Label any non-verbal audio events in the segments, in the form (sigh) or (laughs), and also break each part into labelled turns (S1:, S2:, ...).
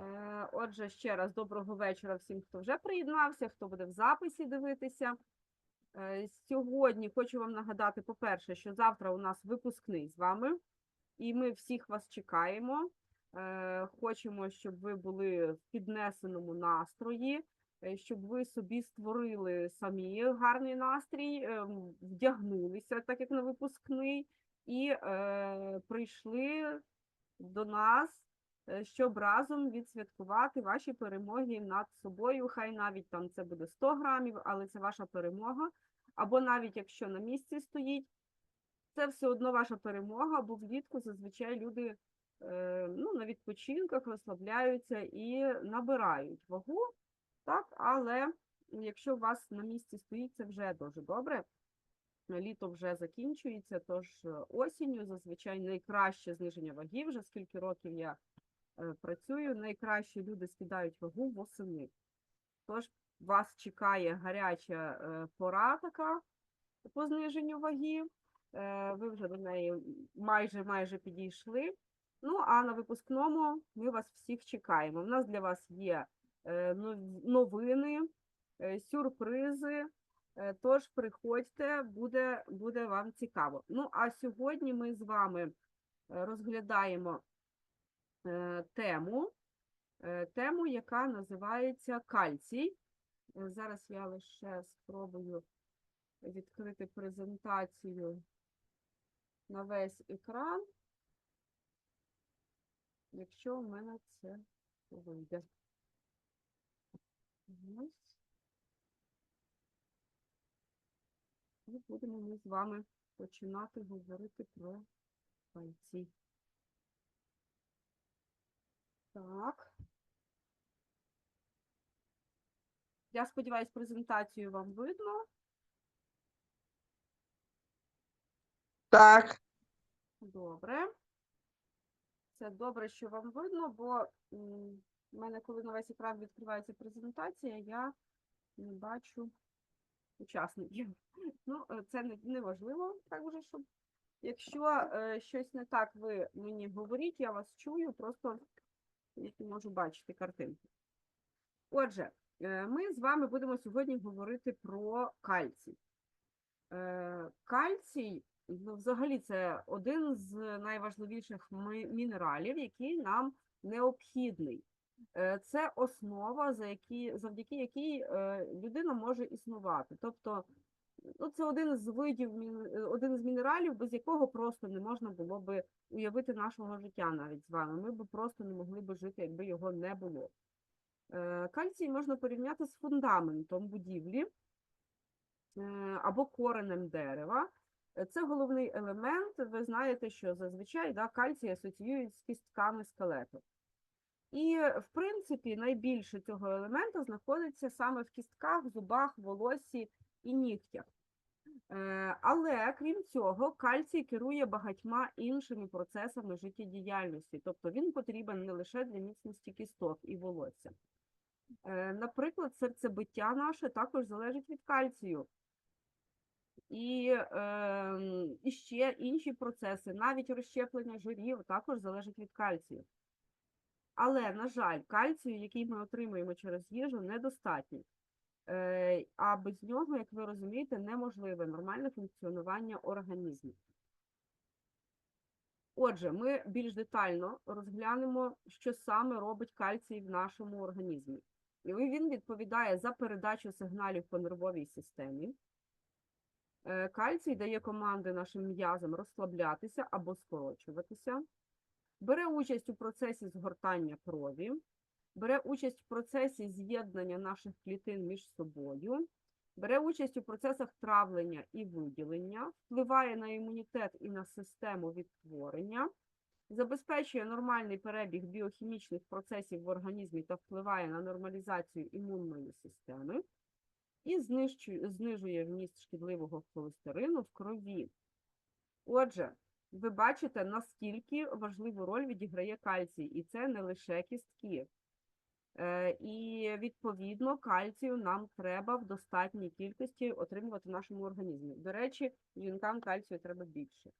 S1: Е, Отже, ще раз доброго вечора всім, хто вже приєднався, хто буде в записі дивитися. Е, Сьогодні хочу вам нагадати, по-перше, що завтра у нас випускний з вами, і ми всіх вас чекаємо. Е, Хочемо, щоб ви були в піднесеному настрої, щоб ви собі створили самі гарний настрій, вдягнулися, так як на випускний, і прийшли до нас щоб разом відсвяткувати ваші перемоги над собою. Хай навіть там це буде 100 грамів, але це ваша перемога. Або навіть якщо на місці стоїть, це все одно ваша перемога, бо влітку зазвичай люди е, ну, на відпочинках розслабляються і набирають вагу, так, але якщо у вас на місці стоїть, це вже дуже добре. Літо вже закінчується, тож е, осінню зазвичай найкраще зниження ваги, вже скільки років я е, працюю, найкраще люди скидають вагу восени. Тож вас чекає гаряча е, пора така по зниженню ваги. Е, Ви вже до неї майже майже підійшли. Ну, а на випускному ми вас всіх чекаємо. У нас для вас є е, новини, е, сюрпризи. Е, Тож приходьте, буде, буде вам цікаво. Ну, а сьогодні ми з вами е, розглядаємо е, тему, е, тему, яка називається кальцій. Е, Зараз я лише спробую відкрити презентацію на весь екран, якщо у мене це вийде. Ось. І будемо ми з вами починати говорити про кальцій. Так. Я сподіваюся, презентацію вам видно.
S2: Так,
S1: Добре. Це добре, що вам видно, бо в мене, коли на весь екран відкривається презентація, я не бачу учасників. (laughs) Ну, е, це не, не важливо, так вже, щоб. Якщо е, щось не так, ви мені говоріть, я вас чую, просто я не можу бачити картинку. Отже, е, ми з вами будемо сьогодні говорити про кальцій. Е, Кальцій, ну, взагалі, це один з найважливіших мінералів, який нам необхідний. Е, Це основа, за які, завдяки якій людина може існувати. Тобто, ну, це один з видів, е, один з мінералів, без якого просто не можна було би уявити нашого життя навіть з вами. Ми б просто не могли би жити, якби його не було. Е, Кальцій можна порівняти з фундаментом будівлі е, або коренем дерева. Це головний елемент. Ви знаєте, що зазвичай да, кальцій асоціюють з кістками скелету. І, в принципі, найбільше цього елементу знаходиться саме в кістках, зубах, волоссі і нігтях. Е, Але крім цього, кальцій керує багатьма іншими процесами життєдіяльності, тобто він потрібен не лише для міцності кісток і волосся. Е, Наприклад, серцебиття наше також залежить від кальцію. І, е, і ще інші процеси, навіть розщеплення жирів, також залежить від кальцію. Але, на жаль, кальцію, який ми отримуємо через їжу, недостатньо. Е, а без нього, як ви розумієте, неможливе нормальне функціонування організму. Отже, ми більш детально розглянемо, що саме робить кальцій в нашому організмі. І він відповідає за передачу сигналів по нервовій системі. Е, Кальцій дає команди нашим м'язам розслаблятися або скорочуватися, бере участь у процесі згортання крові, бере участь в процесі з'єднання наших клітин між собою, бере участь у процесах травлення і виділення, впливає на імунітет і на систему відтворення, забезпечує нормальний перебіг біохімічних процесів в організмі та впливає на нормалізацію імунної системи і знижує вміст шкідливого холестерину в крові. Отже, ви бачите, наскільки важливу роль відіграє кальцій, і це не лише кістки. Е, І відповідно кальцію нам треба в достатній кількості отримувати в нашому організмі. До речі, жінкам кальцію треба більше.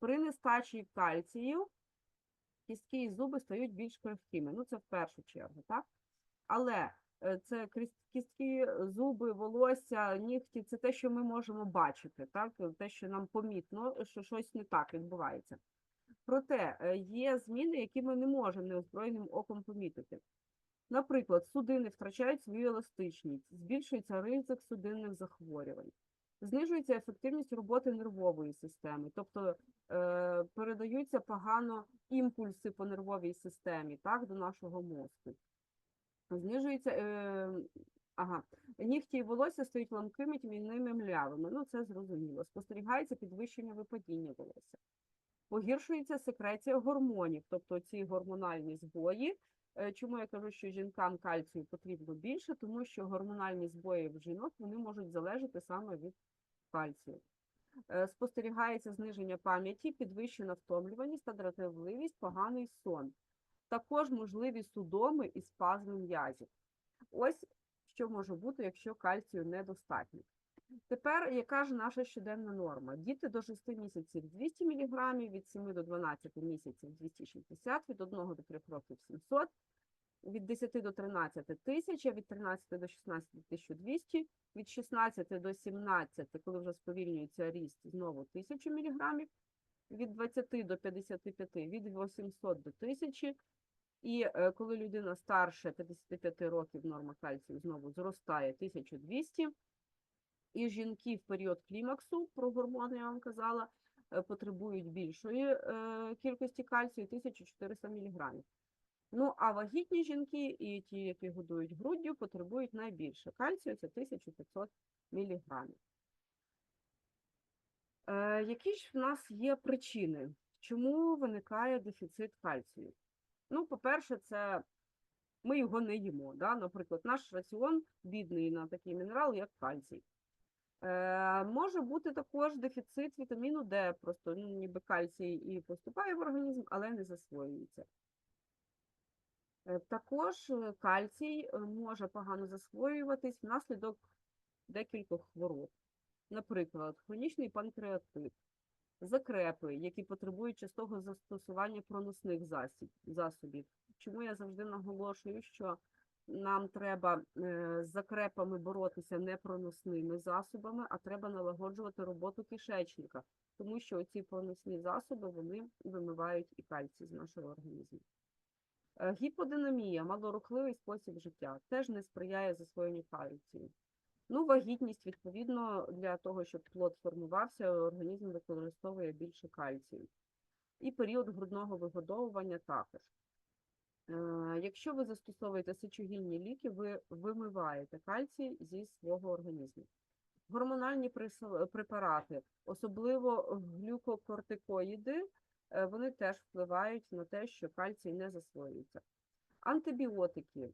S1: При нестачі кальцію кістки і зуби стають більш крихкими. Ну, це в першу чергу, так? Але е, це кістки, зуби, волосся, нігті це те, що ми можемо бачити, так? те, що нам помітно, що щось не так відбувається. Проте е, є зміни, які ми не можемо неозброєним оком помітити. Наприклад, судини втрачають свою еластичність, збільшується ризик судинних захворювань, знижується ефективність роботи нервової системи, тобто е, передаються погано імпульси по нервовій системі так, до нашого мозку. Знижується, е, ага, нігті і волосся стають ламкими, тьмяними млявими. Ну, це зрозуміло. Спостерігається підвищення випадіння волосся. Погіршується секреція гормонів, тобто ці гормональні збої. Е, Чому я кажу, що жінкам кальцію потрібно більше? Тому що гормональні збої в жінок вони можуть залежати саме від кальцію. Е, Спостерігається зниження пам'яті, підвищена втомлюваність та дратівливість, поганий сон. Також можливі судоми і спазми м'язів. Ось що може бути, якщо кальцію недостатньо. Тепер, яка ж наша щоденна норма? Діти до 6 місяців 200 мг, від 7 до 12 місяців 260, від 1 до 3 років 700, від 10 до 13 – 1000, від 13 до 16 – 1200, від 16 до 17, коли вже сповільнюється ріст, знову 1000 мг, від 20 до 55 – від 800 до 1000, і е, коли людина старше 55 років, норма кальцію знову зростає 1200, і жінки в період клімаксу, про гормони я вам казала, е, потребують більшої е, кількості кальцію 1400 мг. Ну, а вагітні жінки і ті, які годують груддю, потребують найбільше кальцію це 1500 мг. Е, які ж в нас є причини, чому виникає дефіцит кальцію? Ну, по-перше, це ми його не їмо. Да? Наприклад, наш раціон бідний на такий мінерал, як кальцій. Е, може бути також дефіцит вітаміну Д, просто ну, ніби кальцій і поступає в організм, але не засвоюється. Е, також е, кальцій може погано засвоюватись внаслідок декількох хвороб. Наприклад, хронічний панкреатит, закрепи, які потребують частого застосування проносних засобів. Чому я завжди наголошую, що нам треба е, з закрепами боротися не проносними засобами, а треба налагоджувати роботу кишечника, тому що ці проносні засоби вони вимивають і кальцій з нашого організму. Е, Гіподинамія, малорухливий спосіб життя, теж не сприяє засвоєнню кальцію. Ну, вагітність, відповідно, для того, щоб плод формувався, організм використовує більше кальцію. І період грудного вигодовування також. Е, Якщо ви застосовуєте сечогінні ліки, ви вимиваєте кальцій зі свого організму. Гормональні препарати, особливо глюкокортикоїди, е, вони теж впливають на те, що кальцій не засвоюється. Антибіотики,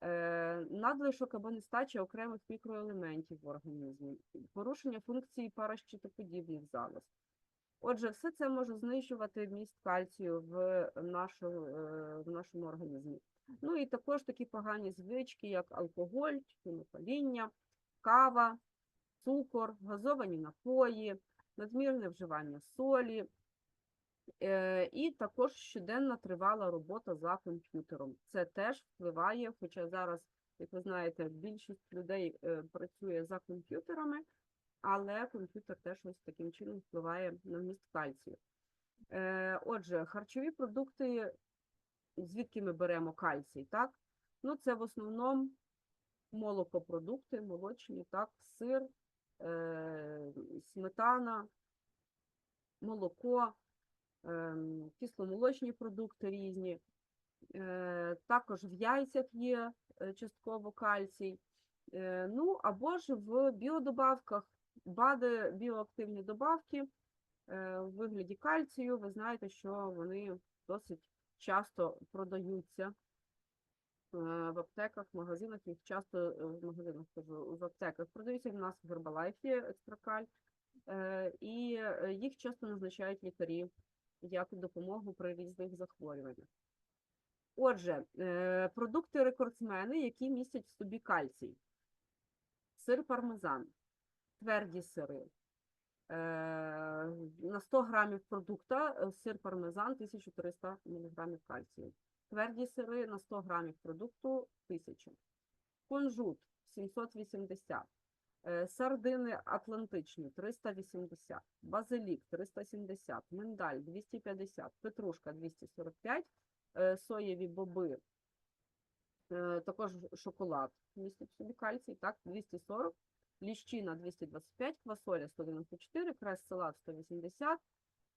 S1: е, надлишок або нестача окремих мікроелементів в організмі, порушення функції паращитоподібних залоз. Отже, все це може знищувати вміст кальцію в, нашому, е, в нашому організмі. Ну і також такі погані звички, як алкоголь, тютюнопаління, кава, цукор, газовані напої, надмірне вживання солі, Е, І також щоденна тривала робота за комп'ютером. Це теж впливає, хоча зараз, як ви знаєте, більшість людей е, працює за комп'ютерами, але комп'ютер теж ось таким чином впливає на вміст кальцію. Е, Отже, харчові продукти, звідки ми беремо кальцій, так? Ну, це в основному молокопродукти, молочні, так, сир, е, сметана, молоко ем, кисломолочні продукти різні. Е, Також в яйцях є е, частково кальцій. Е, Ну, або ж в біодобавках, БАДи, біоактивні добавки е, в вигляді кальцію. Ви знаєте, що вони досить часто продаються е, в аптеках, в магазинах, їх часто е, в магазинах кажу, в аптеках продаються. В нас в Гербалайфі екстракаль, Е, і е, їх часто назначають лікарі як допомогу при різних захворюваннях. Отже, е, продукти рекордсмени, які містять в собі кальцій. Сир пармезан, тверді сири, Е, на 100 грамів продукта е, сир пармезан 1300 мг кальцію. Тверді сири на 100 грамів продукту 1000. Кунжут 780. Е, Сардини атлантичні 380, базилік 370, миндаль 250, петрушка 245, е, соєві боби, також шоколад. Містить собі кальцій, так, 240, ліщина 225, квасоля 194, крес салат 180,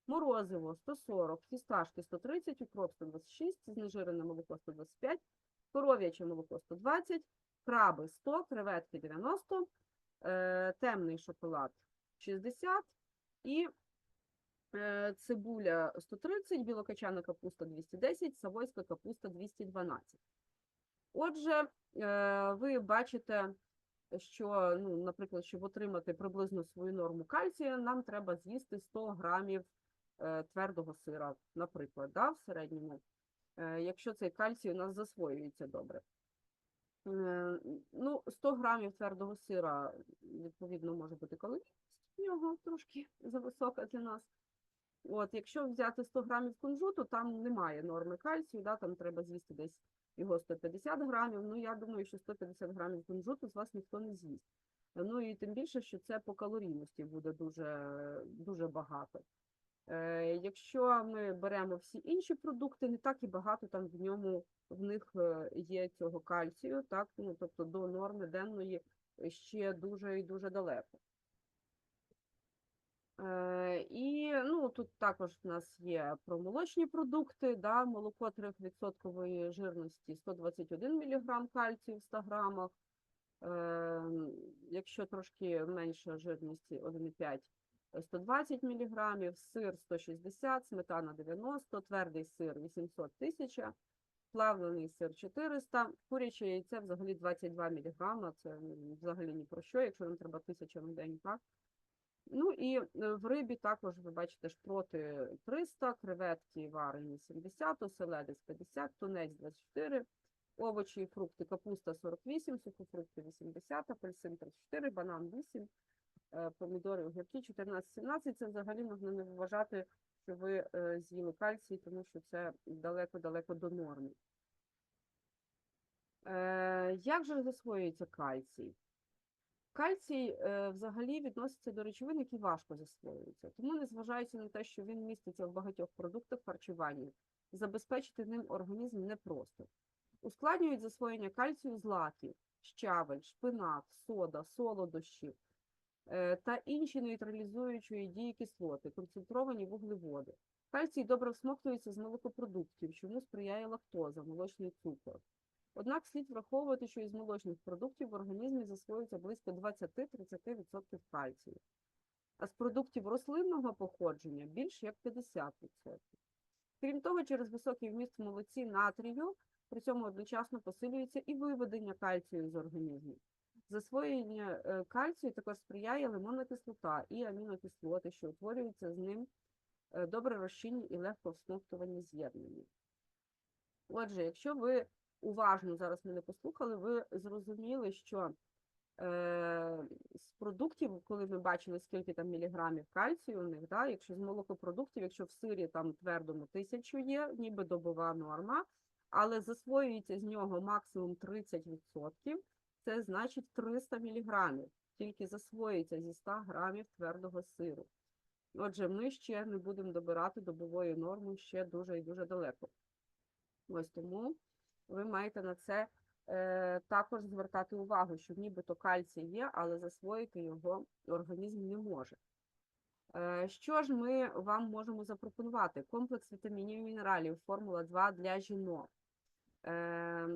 S1: морозиво 140, фісташки 130, укроп 126, знежирене молоко 125, коров'яче молоко 120, краби 100, креветки 90, е, темний шоколад 60 і е, цибуля 130, білокачана капуста 210, савойська капуста 212. Отже, е, ви бачите, що, ну, наприклад, щоб отримати приблизно свою норму кальцію, нам треба з'їсти 100 грамів е, твердого сира, наприклад, да, в середньому, е, якщо цей кальцій у нас засвоюється добре. Е, Ну, 100 грамів твердого сира, відповідно, може бути калорійність в нього трошки зависока для нас. От, якщо взяти 100 грамів кунжуту, там немає норми кальцію, да, там треба з'їсти десь його 150 грамів. Ну, я думаю, що 150 грамів кунжуту з вас ніхто не з'їсть. Ну і тим більше, що це по калорійності буде дуже, дуже багато. Е, якщо ми беремо всі інші продукти, не так і багато там в ньому в них е, є цього кальцію, так, ну, тобто до норми денної ще дуже і дуже далеко. Е, І ну, тут також в нас є промолочні продукти, да, молоко 3% жирності 121 мг кальцію в 100 грамах. Е, Якщо трошки менша жирність 1,5 120 мг, сир 160, сметана 90, твердий сир 800 тисяча, плавлений сир 400, куряче яйце взагалі 22 мг, це взагалі ні про що, якщо нам треба 1000 на день, так? Ну і е, в рибі також ви бачите шпроти 300, креветки варені 70, оселедець 50, тунець 24, овочі і фрукти, капуста 48, сухофрукти 80, апельсин 34, банан 8, е, помідори, огірки 14-17. Це взагалі можна не вважати, що ви е, з'їли кальцій, тому що це далеко-далеко до норми. Як же засвоюється кальцій? Кальцій е, взагалі відноситься до речовин, які важко засвоюються. Тому, незважаючи на те, що він міститься в багатьох продуктах харчування, забезпечити ним організм непросто. Ускладнюють засвоєння кальцію злаки, щавель, шпинат, сода, солодощі е, та інші нейтралізуючої дії кислоти, концентровані вуглеводи. Кальцій добре всмоктується з молокопродуктів, чому сприяє лактоза, молочний цукор. Однак слід враховувати, що із молочних продуктів в організмі засвоюється близько 20-30% кальцію, а з продуктів рослинного походження більш як 50%. Крім того, через високий вміст в молоці натрію, при цьому одночасно посилюється і виведення кальцію з організму. Засвоєння е, кальцію також сприяє лимонна кислота і амінокислоти, що утворюються з ним е, добре розчинні і легко всмоктувані з'єднання. Отже, якщо ви уважно зараз мене послухали, ви зрозуміли, що е, з продуктів, коли ми бачили, скільки там міліграмів кальцію у них, да, якщо з молокопродуктів, якщо в сирі там твердому тисячу є, ніби добова норма, але засвоюється з нього максимум 30%, це значить 300 міліграмів, тільки засвоюється зі 100 грамів твердого сиру. Отже, ми ще не будемо добирати добової норми ще дуже і дуже далеко. Ось тому ви маєте на це е, також звертати увагу, що нібито кальцій є, але засвоїти його організм не може. Е, що ж ми вам можемо запропонувати? Комплекс вітамінів і мінералів, формула 2 для жінок. Е,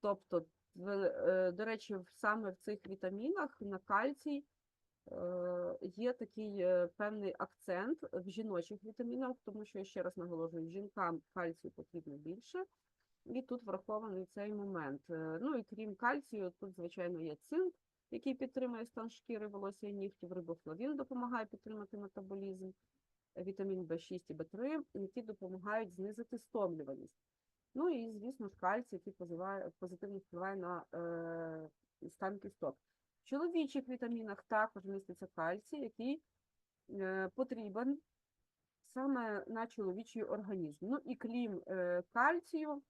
S1: тобто, е, до речі, саме в цих вітамінах на кальцій е, є такий е, певний акцент в жіночих вітамінах, тому що, я ще раз наголошую, жінкам кальцію потрібно більше, і тут врахований цей момент. Е, Ну і крім кальцію, тут, звичайно, є цинк, який підтримує стан шкіри, волосся і нігтів, рибофлавін допомагає підтримати метаболізм, вітамін В6 і В3, які допомагають знизити стомлюваність. Ну і, звісно ж, кальцій, який позитивно впливає на е, стан кісток. В чоловічих вітамінах також міститься кальцій, який е, потрібен саме на чоловічий організм. Ну і крім е, кальцію,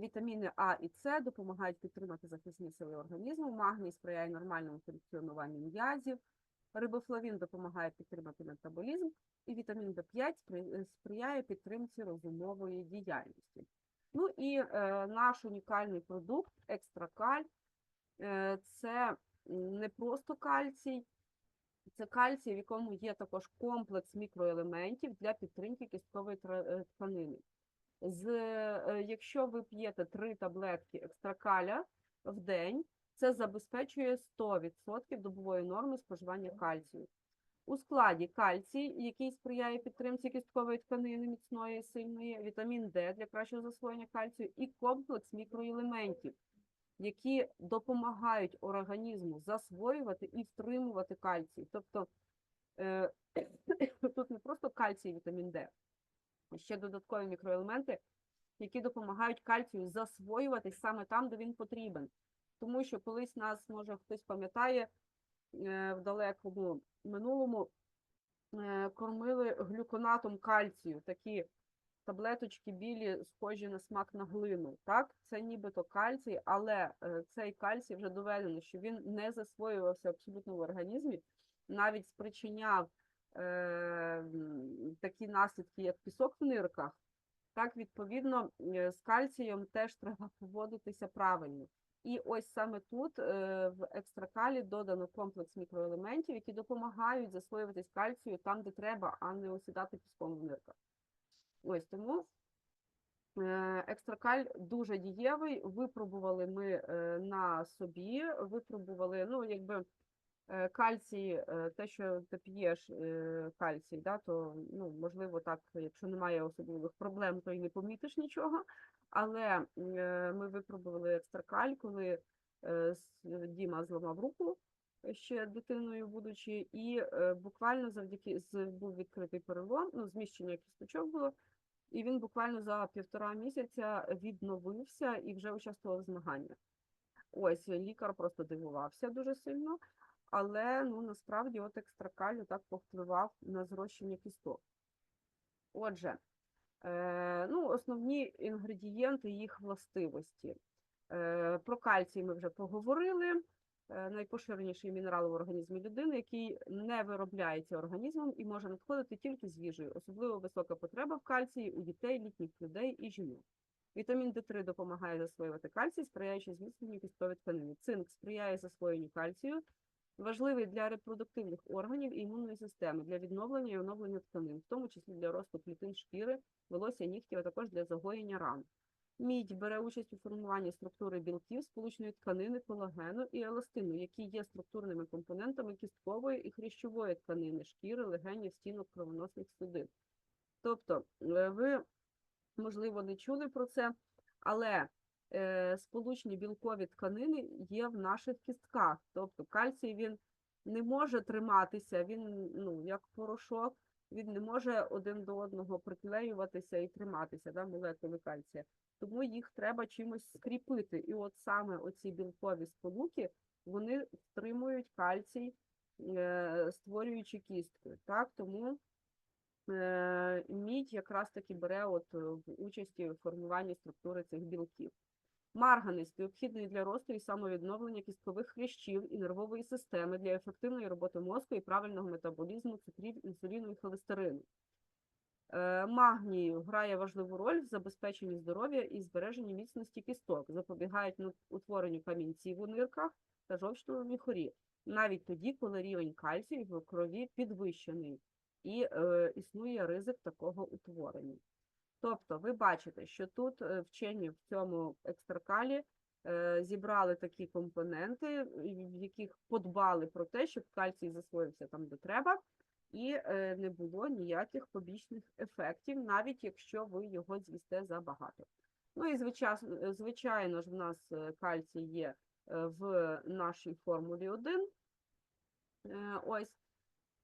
S1: вітаміни А і С допомагають підтримати захисні сили організму, магній сприяє нормальному функціонуванню м'язів, рибофлавін допомагає підтримати метаболізм, і вітамін В5 е, сприяє підтримці розумової діяльності. Ну і е, наш унікальний продукт Екстракаль е, це не просто кальцій, це кальцій, в якому є також комплекс мікроелементів для підтримки кісткової е, тканини. З, е, якщо ви п'єте три таблетки екстракаля в день, це забезпечує 100% добової норми споживання кальцію. У складі кальцій, який сприяє підтримці кісткової тканини міцної і сильної, вітамін Д для кращого засвоєння кальцію і комплекс мікроелементів, які допомагають організму засвоювати і втримувати кальцій. Тобто е, (coughs) тут не просто кальцій і вітамін Д, ще додаткові мікроелементи, які допомагають кальцію засвоюватись саме там, де він потрібен. Тому що колись нас, може, хтось пам'ятає, е, в далекому минулому е, кормили глюконатом кальцію, такі таблеточки білі, схожі на смак на глину. Так, це нібито кальцій, але е, цей кальцій вже доведено, що він не засвоювався абсолютно в організмі, навіть спричиняв е, такі наслідки, як пісок в нирках. Так, відповідно, е, з кальцієм теж треба поводитися правильно. І ось саме тут е, в екстракалі додано комплекс мікроелементів, які допомагають засвоюватись кальцію там, де треба, а не осідати піском в нирках. Ось тому е, екстракаль дуже дієвий. Випробували ми на собі, випробували, ну, якби кальцій, е, те, що ти п'єш е, кальцій, да, то ну, можливо так, якщо немає особливих проблем, то й не помітиш нічого. Але е, ми випробували екстракаль, коли е, Діма зламав руку ще дитиною будучи, і е, буквально завдяки був відкритий перелом, ну, зміщення кісточок було, і він буквально за півтора місяця відновився і вже участвував в змаганнях. Ось лікар просто дивувався дуже сильно, але ну насправді от екстракаль так повпливав на зрощення кісток. Отже, е, ну, основні інгредієнти їх властивості. Е, про кальцій ми вже поговорили. Е, найпоширеніший мінерал в організмі людини, який не виробляється організмом і може надходити тільки з їжею. Особливо висока потреба в кальції у дітей, літніх людей і жінок. Вітамін Д3 допомагає засвоювати кальцій, сприяючи зміцненню кісткової тканини. Цинк сприяє засвоєнню кальцію, важливий для репродуктивних органів і імунної системи, для відновлення і оновлення тканин, в тому числі для росту клітин шкіри, волосся, нігтів, а також для загоєння ран. Мідь бере участь у формуванні структури білків, сполучної тканини, колагену і еластину, які є структурними компонентами кісткової і хрящової тканини, шкіри, легенів, стінок кровоносних судин. Тобто, е, ви, можливо, не чули про це, але сполучні білкові тканини є в наших кістках. Тобто кальцій він не може триматися, він ну, як порошок, він не може один до одного приклеюватися і триматися, да, молекули кальція. Тому їх треба чимось скріпити. І от саме оці білкові сполуки, вони втримують кальцій, е, створюючи кістки. Так? Тому е, мідь якраз таки бере от, е, в участі формуванні структури цих білків. Марганець необхідний для росту і самовідновлення кісткових хрящів і нервової системи для ефективної роботи мозку і правильного метаболізму цукрів, інсуліну і холестерину. Е, Магній грає важливу роль в забезпеченні здоров'я і збереженні міцності кісток, запобігають утворенню камінців у нирках та жовчному міхурі, навіть тоді, коли рівень кальцію в крові підвищений і е, існує ризик такого утворення. Тобто, ви бачите, що тут е, вчені в цьому екстракалі е, зібрали такі компоненти, в яких подбали про те, щоб кальцій засвоївся там, де треба, і е, не було ніяких побічних ефектів, навіть якщо ви його з'їсте забагато. Ну і звичайно, звичайно ж, в нас е, кальцій є е, в нашій формулі 1. Е, Ось.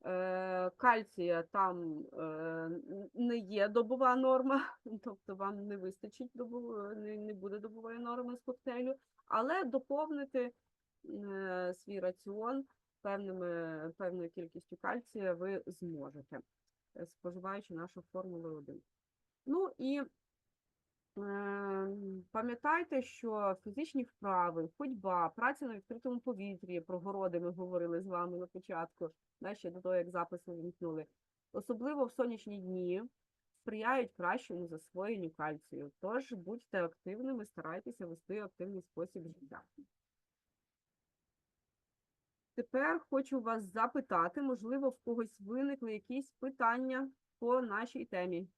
S1: Е, Кальція там е, не є добова норма, (laughs) тобто вам не вистачить не, буде добової норми з коктейлю, але доповнити е, свій раціон певними, певною кількістю кальція ви зможете, споживаючи нашу формулу 1. Ну і пам'ятайте, що фізичні вправи, ходьба, праця на відкритому повітрі, про городи ми говорили з вами на початку, да, ще до того, як запис ми вімкнули, особливо в сонячні дні, сприяють кращому засвоєнню кальцію. Тож будьте активними, старайтеся вести активний спосіб життя. Тепер хочу вас запитати, можливо, в когось виникли якісь питання по нашій темі.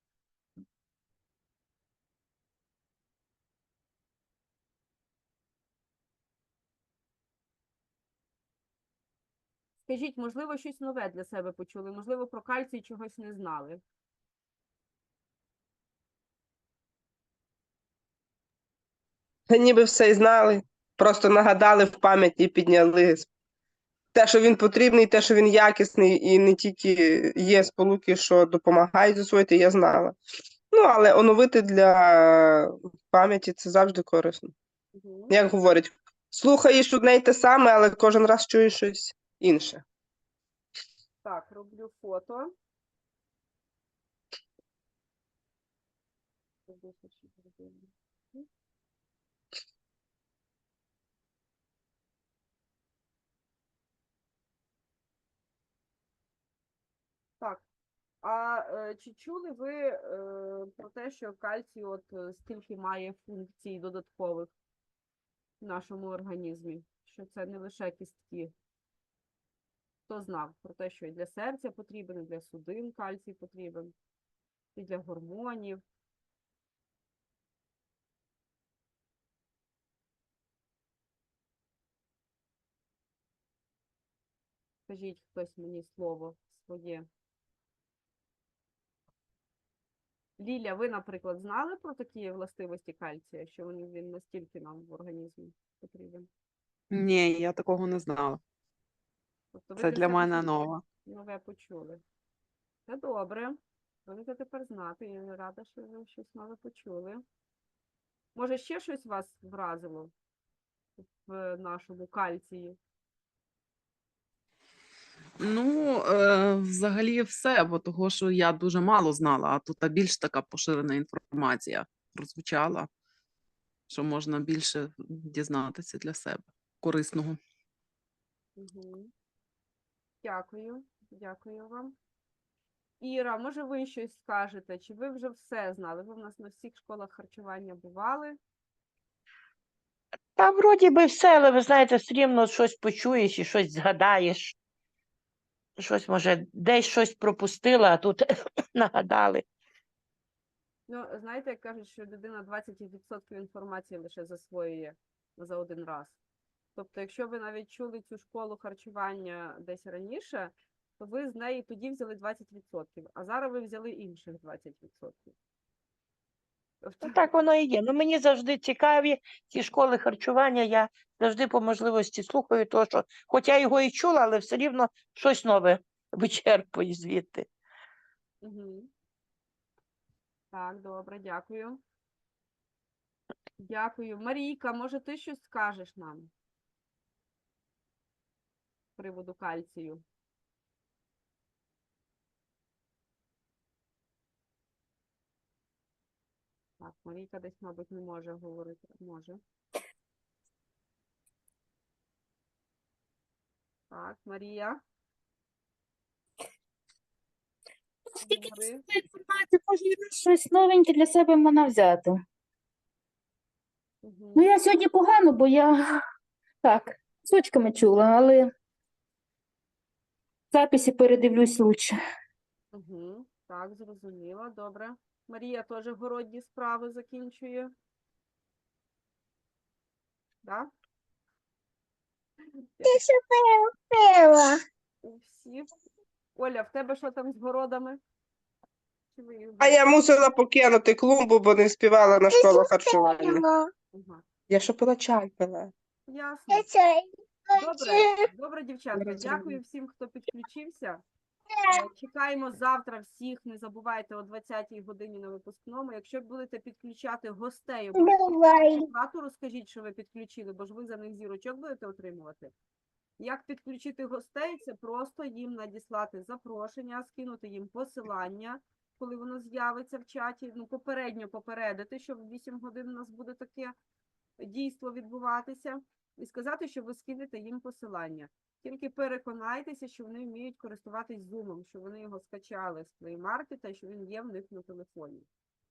S1: Скажіть, можливо, щось нове для себе почули, можливо, про кальцій чогось не знали.
S2: Та ніби все й знали, просто нагадали в пам'яті і підняли те, що він потрібний, те, що він якісний, і не тільки є сполуки, що допомагають засвоїти, я знала. Ну, але оновити для пам'яті це завжди корисно. Як говорять, слухаєш одне й те саме, але кожен раз чуєш щось інше.
S1: Так, роблю фото. Так. А е, чи чули ви е, про те, що кальцій от е, скільки має функцій додаткових в нашому організмі? Що це не лише кістки? Хто знав про те, що і для серця потрібен, і для судин кальцій потрібен, і для гормонів? Скажіть хтось мені слово своє. Ліля, ви, наприклад, знали про такі властивості кальція, що він, настільки нам в організмі потрібен?
S3: Ні, я такого не знала.
S1: Тобто ви
S3: Це для мене
S1: щось
S3: ново.
S1: Нове почули. Це добре. Будете тепер знати. Я рада, що ви щось нове почули. Може, ще щось вас вразило в нашому кальції?
S3: Ну, е, взагалі все, бо того, що я дуже мало знала, а тут більш така поширена інформація прозвучала, що можна більше дізнатися для себе корисного.
S1: Угу. Дякую, дякую вам. Іра, може ви щось скажете? Чи ви вже все знали? Ви в нас на всіх школах харчування бували?
S4: Та вроді би все, але ви знаєте, все рівно щось почуєш і щось згадаєш. Щось, може, десь щось пропустила, а тут (coughs) нагадали.
S1: Ну, знаєте, як кажуть, що людина 20% інформації лише засвоює за один раз. Тобто, якщо ви навіть чули цю школу харчування десь раніше, то ви з неї тоді взяли 20%, а зараз ви взяли інших 20%. Тобто,
S4: Ну, так воно і є. Ну, мені завжди цікаві ці школи харчування. Я завжди по можливості слухаю, то, що, хоча його і чула, але все рівно щось нове вичерпую звідти.
S1: Угу. Так, добре, дякую. Дякую. Марійка, може, ти щось скажеш нам приводу кальцію? Так, Марійка десь, мабуть, не може говорити. Може. Так, Марія.
S5: Скільки
S1: Говори.
S5: інформації, можливо, щось новеньке для себе можна взяти.
S1: Мгм.
S5: Ну, я сьогодні погано, бо я так, сучками чула, але записи передивлюсь лучше.
S1: Угу. Так, зрозуміло, добре. Марія теж городні справи закінчує. Так? У всіх. Оля, в тебе що там з городами? Чи ви їх
S2: А я мусила покинути клумбу, бо не співала на школу харчування. Я що пила чай пила.
S1: Ясно. Добре, добре, дівчатка. Дякую всім, хто підключився. Е, Чекаємо завтра всіх. Не забувайте о 20-й годині на випускному. Якщо будете підключати гостей, обов'язково розкажіть, що ви підключили, бо ж ви за них зірочок будете отримувати. Як підключити гостей? Це просто їм надіслати запрошення, скинути їм посилання, коли воно з'явиться в чаті. Ну, попередньо попередити, що в 8 годин у нас буде таке дійство відбуватися, і сказати, що ви скинете їм посилання. Тільки переконайтеся, що вони вміють користуватись Zoom, що вони його скачали з Play Market, що він є в них на телефоні.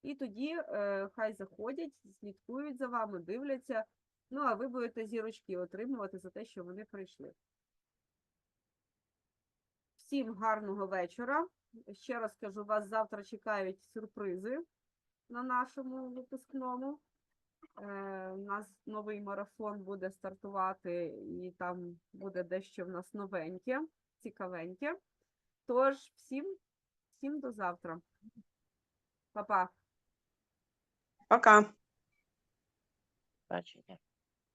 S1: І тоді е, хай заходять, слідкують за вами, дивляться. Ну, а ви будете зірочки отримувати за те, що вони прийшли. Всім гарного вечора. Ще раз кажу, вас завтра чекають сюрпризи на нашому випускному. Е, У нас новий марафон буде стартувати, і там буде дещо в нас новеньке, цікавеньке. Тож, всім, всім до завтра. Па-па.
S2: Пока.
S4: Бачення.